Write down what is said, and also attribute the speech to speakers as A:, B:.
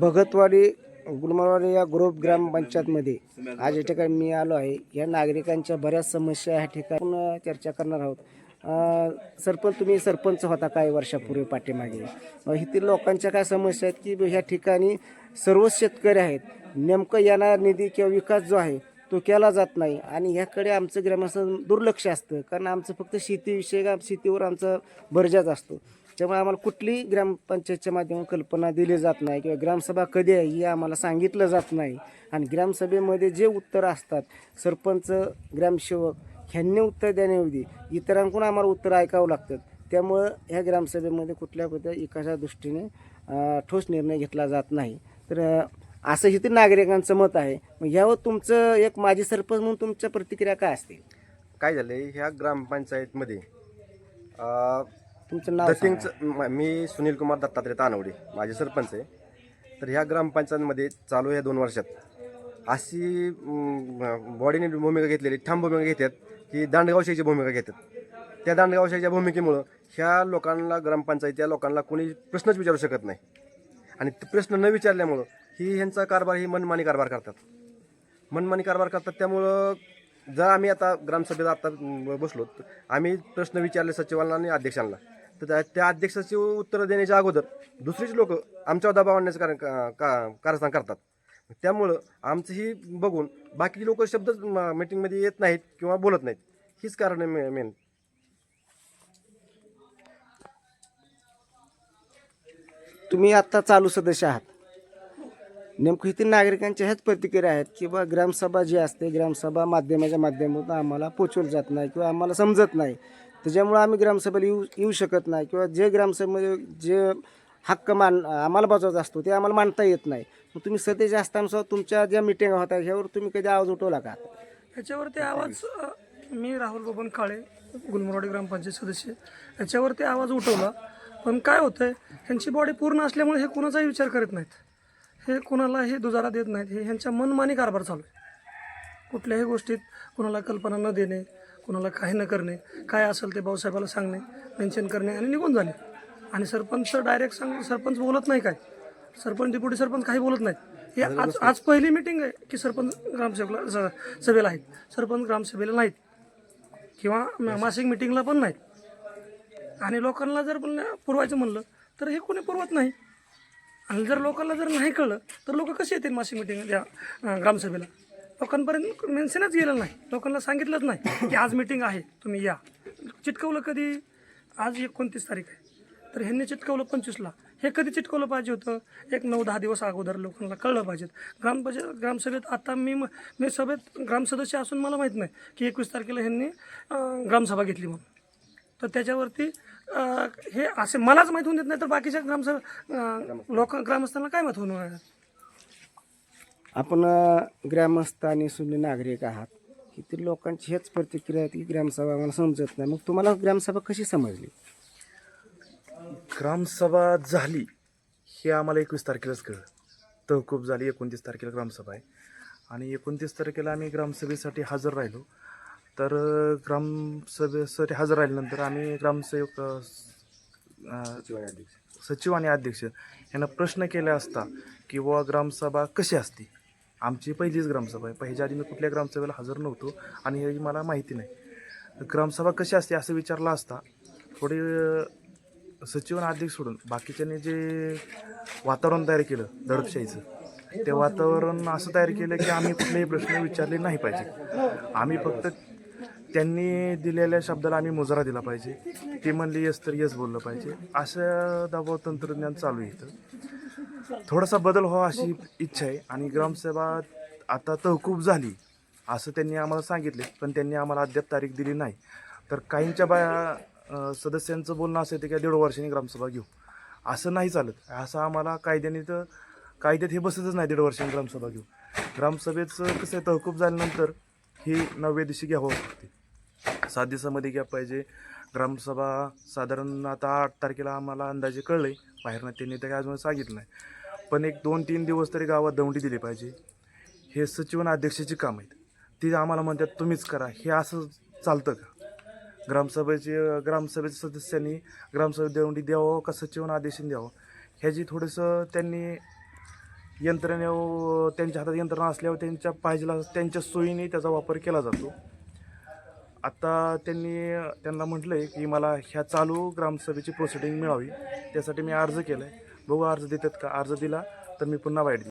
A: भगतवाडी गुलमरवाडी या ग्रुप ग्रामपंचायतमध्ये आज या ठिकाणी मी आलो आहे. या नागरिकांच्या बऱ्याच समस्या ह्या ठिकाणी चर्चा करणार आहोत. सरपंच तुम्ही सरपंच होता काही वर्षापूर्वी पाठीमागे? येथील लोकांच्या काय समस्या आहेत की ह्या ठिकाणी सर्व शेतकरी आहेत. नेमकं येणारा निधी किंवा विकास जो आहे तो केला जात नाही आणि ह्याकडे आमचं ग्रामस्थ दुर्लक्ष असतं. कारण आमचं फक्त शेतीविषयी शेतीवर आमचा भरजाच असतो. त्यामुळे आम्हाला कुठलीही ग्रामपंचायतच्या माध्यमातून कल्पना दिली जात नाही किंवा ग्रामसभा कधी आहे हे आम्हाला सांगितलं जात नाही. आणि ग्रामसभेमध्ये जे उत्तर असतात सरपंच ग्रामसेवक ह्यांनी उत्तर देण्याऐवजी इतरांकडून आम्हाला उत्तर ऐकावं लागतात त्यामुळं ह्या ग्रामसभेमध्ये कुठल्या कुठल्या एकाच्या दृष्टीने ठोस निर्णय घेतला जात नाही. तर असं असं इथे नागरिकांचं मत आहे. मग यावर तुमचं एक माजी सरपंच म्हणून तुमच्या प्रतिक्रिया काय असतील?
B: काय झालं ह्या ग्रामपंचायतमध्ये
A: तुमचं नाव सांगा.
B: दत्तिंगचं म- मी सुनील कुमार दत्तात्रय तानवडे माझे सरपंच आहे. तर ह्या ग्रामपंचायतमध्ये चालू या दोन वर्षात. अशी म, बॉडीने भूमिका घेतलेली ठाम भूमिका घेतात की दांडगावशाहीची भूमिका घेतात. त्या दांडगावशाहीच्या भूमिकेमुळं ह्या लोकांना ग्रामपंचायत या लोकांना कोणी प्रश्नच विचारू शकत नाही. आणि ते प्रश्न न विचारल्यामुळं ही ह्यांचा कारभार ही मनमानी कारभार करतात. मनमानी कारभार करतात त्यामुळं जर आम्ही आता ग्रामसभेत आता बसलो तर आम्ही प्रश्न विचारले सचिवांना आणि अध्यक्षांना. तर त्या- त्या अध्यक्षाची उत्तरं देण्याच्या अगोदर दुसरीच लोक आमच्यावर दबाव आणण्याचं कारण का- का- कारस्थान करतात. त्यामुळं आमचं ही बघून बाकी लोक शब्द मीटिंगमध्ये येत नाहीत किंवा बोलत नाहीत. हीच कारण आहे मेन.
A: तुम्ही आत्ता चालू सदस्य आहात. नेमकं इथे नागरिकांच्या ह्याच प्रतिक्रिया आहेत की बा ग्रामसभा जी असते ग्रामसभा माध्यमाच्या माध्यमातून आम्हाला पोचवलं जात नाही किंवा आम्हाला समजत नाही. त्याच्यामुळं आम्ही ग्रामसभेला येऊ येऊ शकत नाही. किंवा जे ग्रामसभेमध्ये जे हक्क मान आम्हाला बजावत असतो ते आम्हाला मांडता येत नाही. मग तुम्ही सतेच्या असताना तुमच्या ज्या मिटिंग होतात ह्यावर तुम्ही कधी आवाज उठवला का?
C: ह्याच्यावरती आवाज मी राहुल बबन काळे गुलमरवाडी ग्रामपंचायत सदस्य याच्यावरती आवाज उठवला. पण काय होतं आहे ह्यांची बॉडी पूर्ण असल्यामुळे हे कोणाचाही विचार करत नाहीत. हे कोणाला हे दुजारा देत नाहीत. हे ह्यांच्या मनमानी कारभार चालू आहे. कुठल्याही गोष्टीत कोणाला कल्पना न देणे कोणाला काही न करणे काय असेल ते भाऊसाहेबाला सांगणे मेन्शन करणे आणि निघून जाणे. आणि सरपंच डायरेक्ट सांग सरपंच बोलत नाही काय? सरपंच डिप्युटी सरपंच काही बोलत नाहीत. हे आज आज पहिली मिटिंग आहे की सरपंच ग्रामसेवकला सभेला आहेत. सरपंच ग्रामसभेला नाहीत. किंवा मासिक मिटिंगला पण नाहीत. आणि लोकांना जर पुरवायचं म्हणलं तर हे कोणी पुरवत नाही. आणि जर लोकांना जर नाही कळलं तर लोक कसे येतील मासिक मिटिंग त्या ग्रामसभेला? लोकांपर्यंत मेन्शनच गेलं नाही. लोकांना सांगितलंच नाही की आज मिटिंग आहे तुम्ही या. चिटकवलं कधी? आज एकोणतीस तारीख आहे. तर ह्यांनी चिटकवलं पंचवीसला. हे कधी चिटकवलं पाहिजे होतं? एक नऊ दहा दिवस अगोदर लोकांना कळलं पाहिजेत. ग्रामपंचायत ग्रामसभेत आता मी म- मी सभेत ग्रामसदस्य असून मला माहीत नाही की एकवीस तारखेला ह्यांनी ग्रामसभा घेतली म्हणून. तर त्याच्यावरती हे असे मलाच माहीत होऊन देत नाही तर बाकीच्या ग्रामसभा लोक ग्रामस्थांना काय माहीत होणार
A: आपण ग्रामस्थ आणि सुनी नागरिक आहात. इथे लोकांची हेच प्रतिक्रिया आहे की ग्रामसभा आम्हाला समजत नाही. मग तुम्हाला ग्रामसभा कशी समजली?
D: ग्रामसभा झाली हे आम्हाला एकवीस तारखेलाच कळलं. तहकूब झाली एकोणतीस तारखेला ग्रामसभा आहे. आणि एकोणतीस तारखेला आम्ही ग्रामसभेसाठी हजर राहिलो. तर ग्रामसभेसाठी हजर राहिल्यानंतर आम्ही ग्रामसेवक सचिव आणि अध्यक्ष यांना प्रश्न केला असता की बुवा ग्रामसभा कशी असते? आमची पहिलीच ग्रामसभा आहे. पहिल्या आधी मी कुठल्या ग्रामसभेला हजर नव्हतो आणि हे मला माहिती नाही. ग्रामसभा कशी असते असं विचारलं असता थोडे सचिव आणि अध्यक्ष सोडून बाकीच्यांनी जे वातावरण तयार केलं दडपशाहीचं ते वातावरण असं तयार केलं की आम्ही कुठलेही प्रश्न विचारले नाही पाहिजे. आम्ही फक्त त्यांनी दिलेल्या शब्दाला आम्ही मुजरा दिला पाहिजे. ते म्हणले येस तर येस बोललं पाहिजे. असं दबाव तंत्रज्ञान चालू आहे इथं. थोडासा बदल व्हावा अशी इच्छा आहे. आणि ग्रामसभा आता तहकूब झाली असं त्यांनी आम्हाला सांगितले पण त्यांनी आम्हाला अद्याप तारीख दिली नाही. तर काहींच्या बाया सदस्यांचं बोलणं असं येतं की दीड वर्षांनी ग्रामसभा घेऊ. असं नाही चालत. असं आम्हाला कायद्याने तर कायद्यात हे बसतच नाही दीड वर्षांनी ग्रामसभा घेऊ. ग्रामसभेचं कसं आहे तहकूब झाल्यानंतर ही नवव्या दिवशी घ्यावं लागते. सात दिवसामध्ये घ्या पाहिजे. ग्रामसभा साधारण आता आठ तारखेला आम्हाला अंदाजे कळलं आहे बाहेरनं त्यांनी तर काय अजून सांगितलं नाही. पण एक दोन तीन दिवस तरी गावात दौंडी दिली पाहिजे. हे सचिव आणि अध्यक्षाची काम आहेत. ती आम्हाला म्हणतात तुम्हीच करा. हे असं चालतं का? ग्रामसभेचे ग्रामसभेच्या सदस्यांनी ग्रामसभेत दौंडी द्यावं का सचिवांना आदेश द्यावं? ह्याची थोडंसं त्यांनी यंत्रणे त्यांच्या हातात यंत्रणा असल्यावर त्यांच्या पाहिजेला त्यांच्या सोयीने त्याचा वापर केला जातो. आत्ता त्यांनी त्यांना म्हटलं आहे की मला ह्या चालू ग्रामसभेची प्रोसिडिंग मिळावी. त्यासाठी मी अर्ज केला आहे बघू अर्ज देतात का? अर्ज दिला तर मी पुन्हा वाईट